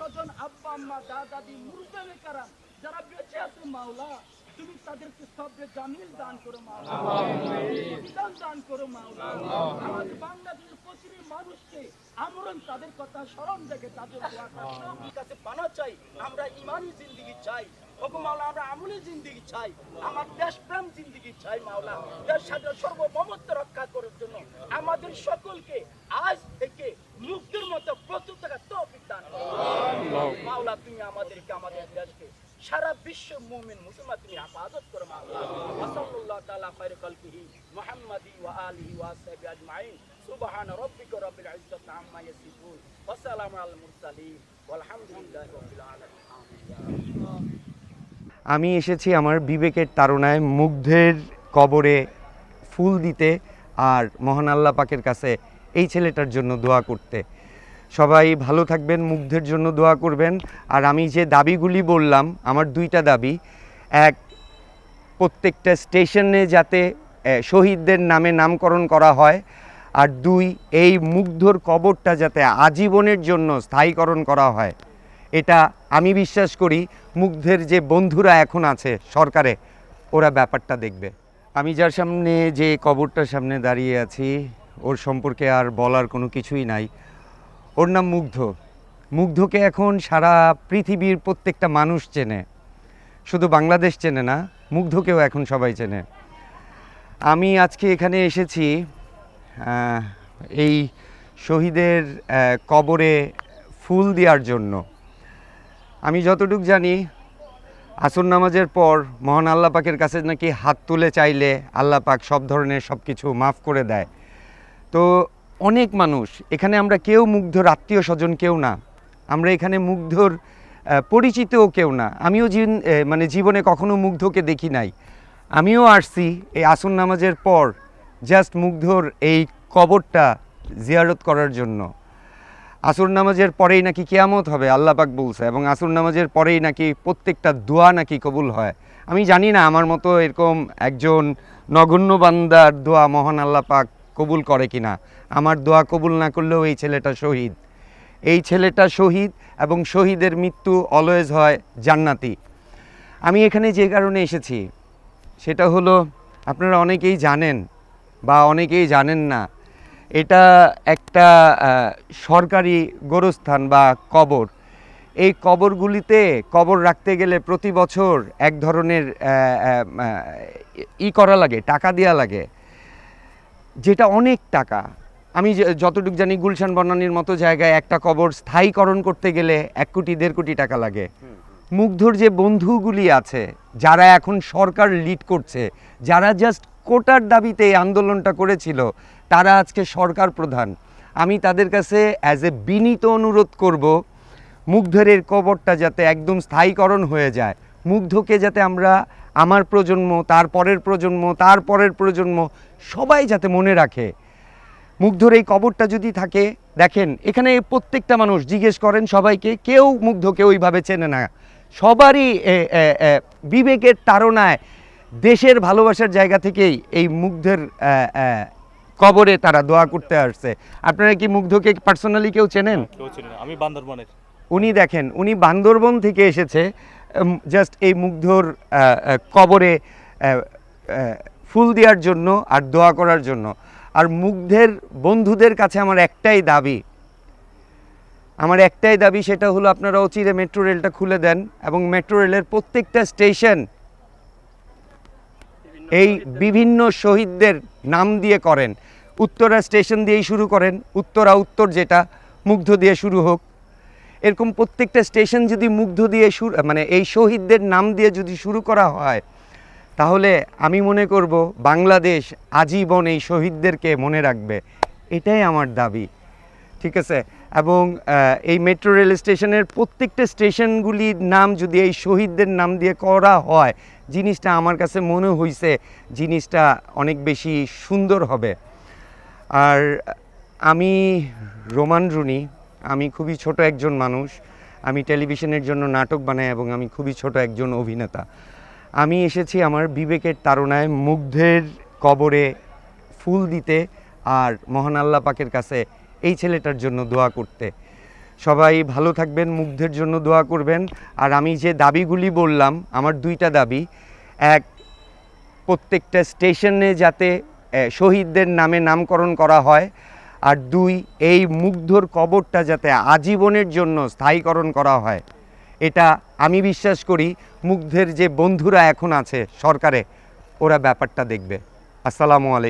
স্বজন, আব্বা, আম্মা দা দাদি মুরদানে কারা যারা বেঁচে আছে, মাওলা, তুমি তাদেরকে সবচেয়ে জামিল দান করো, মাওলা। দান করো, মাওলা। আমাদের বাংলাদেশের প্রতিটি মানুষকে আমরণ তাদের কথা স্মরণ দেখে তাদের কাছে পানা চাই, আমরা ইমানি জিন্দিগি চাই। আমাদের সকলকে আমাদেরকে, আমাদের দেশকে সারা বিশ্ব মুমিন, মুসলমান, তুমি হেফাজত করো তাআলা মুহাম্মাদি ওয়া আলিহি ওয়া আজমাইন। সুবহান রাব্বিকা রাব্বিল আম্মা ইয়াসিফুন। ওয়া সালামু আলাল মুরসালিন। ওয়ালহামদুলিল্লাহি রাব্বিল আলামিন। আমি এসেছি আমার বিবেকের তাড়নায় মুগ্ধের কবরে ফুল দিতে আর মহান আল্লাহ পাকের কাছে এই ছেলেটার জন্য দোয়া করতে। সবাই ভালো থাকবেন, মুগ্ধের জন্য দোয়া করবেন। আর আমি যে দাবিগুলি বললাম, আমার দুইটা দাবি। এক, প্রত্যেকটা স্টেশনে যাতে শহীদদের নামে নামকরণ করা হয়। আর দুই, এই মুগ্ধর কবরটা যাতে আজীবনের জন্য স্থায়ীকরণ করা হয়। এটা আমি বিশ্বাস করি, মুগ্ধের যে বন্ধুরা এখন আছে সরকারে, ওরা ব্যাপারটা দেখবে। আমি যার সামনে যে কবরটার সামনে দাঁড়িয়ে আছি, ওর সম্পর্কে আর বলার কোনো কিছুই নাই। ওর নাম মুগ্ধ। মুগ্ধকে এখন সারা পৃথিবীর প্রত্যেকটা মানুষ চেনে। শুধু বাংলাদেশ চেনে না, মুগ্ধকেও এখন সবাই চেনে। আমি আজকে এখানে এসেছি এই শহীদের কবরে ফুল দেওয়ার জন্য। আমি যতটুক জানি, আসর নামাজের পর মহান আল্লাহ পাকের কাছে নাকি হাত তুলে চাইলে আল্লাহ পাক সব ধরনের সব কিছু মাফ করে দেয়। তো অনেক মানুষ, এখানে আমরা কেউ মুগ্ধর আত্মীয় স্বজন কেউ না। আমরা এখানে মুগ্ধর পরিচিতও কেউ না। আমিও মানে জীবনে কখনো মুগ্ধকে দেখি নাই। আমিও আসছি এই আসন নামাজের পর জাস্ট মুগ্ধর এই কবরটা জিয়ারত করার জন্য। আসর নামাজের পরেই নাকি কেয়ামত হবে আল্লাপাক বলছে, এবং আসর নামাজের পরেই নাকি প্রত্যেকটা দোয়া নাকি কবুল হয়। আমি জানি না, আমার মতো এরকম একজন নগণ্য বান্দার দোয়া মহান আল্লাহ পাক কবুল করে কিনা? আমার দোয়া কবুল না করলেও এই ছেলেটা শহীদ। এই ছেলেটা শহীদ এবং শহীদের মৃত্যু অলওয়েজ হয় জান্নাতি। আমি এখানে যে কারণে এসেছি, সেটা হলো, আপনারা অনেকেই জানেন বা অনেকেই জানেন না, এটা একটা সরকারি গোরস্থান বা কবর। এই কবরগুলিতে কবর রাখতে গেলে প্রতি বছর এক ধরনের ই করা লাগে, টাকা দেওয়া লাগে। যেটা অনেক টাকা। আমি যতটুকু জানি গুলশান বনানীর মতো জায়গায় একটা কবর স্থায়ীকরণ করতে গেলে এক কোটি দেড় কোটি টাকা লাগে। মুগ্ধর যে বন্ধুগুলি আছে যারা এখন সরকার লিড করছে যারা জাস্ট কোটার দাবিতে এই আন্দোলনটা করেছিল তারা আজকে সরকার প্রধান। আমি তাদের কাছে অ্যাজ এ বিনীত অনুরোধ করব মুগ্ধের কবরটা যাতে একদম স্থায়ীকরণ হয়ে যায়। মুগ্ধকে যাতে আমরা আমার প্রজন্ম তার পরের প্রজন্ম তার পরের প্রজন্ম সবাই যাতে মনে রাখে। মুগ্ধর এই কবরটা যদি থাকে দেখেন এখানে প্রত্যেকটা মানুষ জিজ্ঞেস করেন সবাইকে কেউ মুগ্ধকে ওইভাবে চেনে না। সবারই বিবেকের তাড়নায় দেশের ভালোবাসার জায়গা থেকেই এই মুগ্ধের কবরে তারা দোয়া করতে আসছে। আপনারা কি মুগ্ধকে পার্সোনালি কেউ চেনেন? আমি বান্দরবনের। উনি দেখেন উনি বান্দরবন থেকে এসেছে। জাস্ট এই মুগ্ধর কবরে ফুল দেওয়ার জন্য আর দোয়া করার জন্য। আর মুগ্ধের বন্ধুদের কাছে আমার একটাই দাবি। আমার একটাই দাবি সেটা হলো আপনারা অচিরে মেট্রো রেলটা খুলে দেন এবং মেট্রো রেলের প্রত্যেকটা স্টেশন এই বিভিন্ন শহীদদের নাম দিয়ে করেন। উত্তরা স্টেশন দিয়েই শুরু করেন, উত্তরা উত্তর যেটা, মুগ্ধ দিয়ে শুরু হোক। এরকম প্রত্যেকটা স্টেশন যদি মুগ্ধ দিয়ে শুরু মানে এই শহীদদের নাম দিয়ে যদি শুরু করা হয়, তাহলে আমি মনে করব বাংলাদেশ আজীবন এই শহীদদেরকে মনে রাখবে। এটাই আমার দাবি। ঠিক আছে? এবং এই মেট্রো রেল স্টেশনের প্রত্যেকটা স্টেশনগুলির নাম যদি এই শহীদদের নাম দিয়ে করা হয়, জিনিসটা আমার কাছে মনে হইছে জিনিসটা অনেক বেশি সুন্দর হবে। আর আমি রোমান রুনি আমি খুবই ছোট একজন মানুষ, আমি টেলিভিশনের জন্য নাটক বানাই এবং আমি খুবই ছোট একজন অভিনেতা। আমি এসেছি আমার বিবেকের তাড়নায় মুগ্ধের কবরে ফুল দিতে আর মহান আল্লাহ পাকের কাছে এই ছেলেটার জন্য দোয়া করতে। সবাই ভালো থাকবেন, মুগ্ধের জন্য দোয়া করবেন। আর আমি যে দাবিগুলি বললাম, আমার দুইটা দাবি। এক, প্রত্যেকটা স্টেশনে যাতে শহীদদের নামে নামকরণ করা হয়। আর দুই, এই মুগ্ধর কবরটা যাতে আজীবনের জন্য স্থায়ীকরণ করা হয়। এটা আমি বিশ্বাস করি মুগ্ধের যে বন্ধুরা এখন আছে সরকারে, ওরা ব্যাপারটা দেখবে। আসসালামু আলাইকুম।